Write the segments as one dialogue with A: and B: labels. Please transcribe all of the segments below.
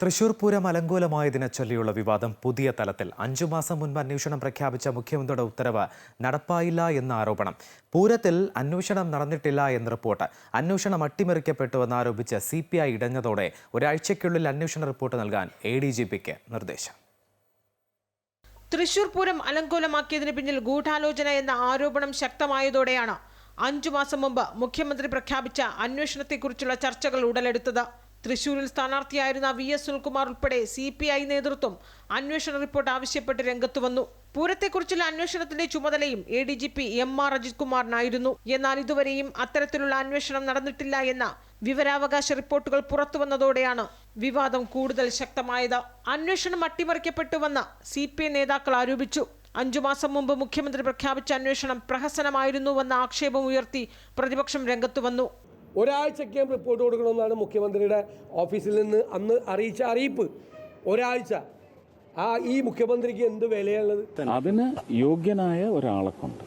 A: തൃശൂർ പൂരം അലങ്കോലമായതിനെ ചൊല്ലിയുള്ള വിവാദം പുതിയ തലത്തിൽ. അഞ്ചു മാസം മുൻപ് അന്വേഷണം പ്രഖ്യാപിച്ച മുഖ്യമന്ത്രിയുടെ ഉത്തരവ് നടപ്പായില്ല എന്ന ആരോപണം. പൂരത്തിൽ അന്വേഷണം നടന്നിട്ടില്ല എന്ന റിപ്പോർട്ട്. അന്വേഷണം അട്ടിമറിക്കപ്പെട്ടുവെന്ന് ആരോപിച്ച് സി പി ഐ ഇടഞ്ഞതോടെ ഒരാഴ്ചയ്ക്കുള്ളിൽ അന്വേഷണ റിപ്പോർട്ട് നൽകാൻ എ ഡി ജി പിക്ക് നിർദ്ദേശം.
B: തൃശൂർ പൂരം അലങ്കോലമാക്കിയതിന് പിന്നിൽ ഗൂഢാലോചന എന്ന ആരോപണം ശക്തമായതോടെയാണ് അഞ്ചു മാസം മുമ്പ് മുഖ്യമന്ത്രി പ്രഖ്യാപിച്ച അന്വേഷണത്തെക്കുറിച്ചുള്ള ചർച്ചകൾ ഉടലെടുത്തത്. തൃശൂരിൽ സ്ഥാനാർത്ഥിയായിരുന്ന വി എസ് സുനിൽകുമാർ ഉൾപ്പെടെ സി പി ഐ നേതൃത്വം അന്വേഷണ റിപ്പോർട്ട് ആവശ്യപ്പെട്ട് രംഗത്തു വന്നു. പൂരത്തെക്കുറിച്ചുള്ള അന്വേഷണത്തിന്റെ ചുമതലയും A D G P M R Ajith കുമാറിനായിരുന്നു എന്നാൽ ഇതുവരെയും അത്തരത്തിലുള്ള അന്വേഷണം നടന്നിട്ടില്ല എന്ന വിവരാവകാശ റിപ്പോർട്ടുകൾ പുറത്തുവന്നതോടെയാണ് വിവാദം കൂടുതൽ ശക്തമായത്. അന്വേഷണം അട്ടിമറിക്കപ്പെട്ടുവെന്ന് സി പി ഐ നേതാക്കൾ ആരോപിച്ചു. അഞ്ചു മാസം മുമ്പ് മുഖ്യമന്ത്രി പ്രഖ്യാപിച്ച അന്വേഷണം പ്രഹസനമായിരുന്നുവെന്ന ആക്ഷേപം ഉയർത്തി പ്രതിപക്ഷം രംഗത്തു വന്നു.
C: ഒരാഴ്ചയ്ക്കകം റിപ്പോർട്ട് കൊടുക്കണമെന്നാണ് മുഖ്യമന്ത്രിയുടെ ഓഫീസിൽ നിന്ന് അന്ന് അറിയിച്ച അറിയിപ്പ്. ഒരാഴ്ച. ആ ഈ മുഖ്യമന്ത്രിക്ക് എന്ത് വിലയുള്ളത്
D: അതിന് യോഗ്യനായ ഒരാളെ കൊണ്ട്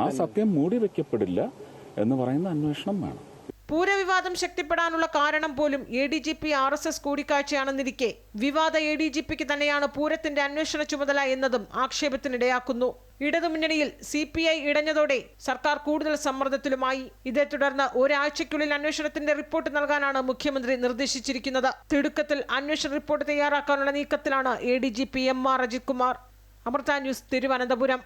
D: ആ സത്യം മൂടി വെക്കപ്പെടില്ല എന്ന് പറയുന്ന അന്വേഷണം വേണം.
B: പൂരവിവാദം ശക്തിപ്പെടാനുള്ള കാരണം പോലും A D G P R S S കൂടിക്കാഴ്ചയാണെന്നിരിക്കെ. വിവാദ എ ഡി ജി പിക്ക് തന്നെയാണ് പൂരത്തിന്റെ അന്വേഷണ ചുമതല എന്നതും ആക്ഷേപത്തിനിടയാക്കുന്നു. ഇടതുമുന്നണിയിൽ സി പി ഐ ഇടഞ്ഞതോടെ സർക്കാർ കൂടുതൽ സമ്മർദ്ദത്തിലുമായി. ഇതേ തുടർന്ന് ഒരാഴ്ചയ്ക്കുള്ളിൽ അന്വേഷണത്തിന്റെ റിപ്പോർട്ട് നൽകാനാണ് മുഖ്യമന്ത്രി നിർദ്ദേശിച്ചിരിക്കുന്നത്. തിടുക്കത്തിൽ അന്വേഷണ റിപ്പോർട്ട് തയ്യാറാക്കാനുള്ള നീക്കത്തിലാണ് A D G P M R Ajith Kumar Amrita news Thiruvananthapuram.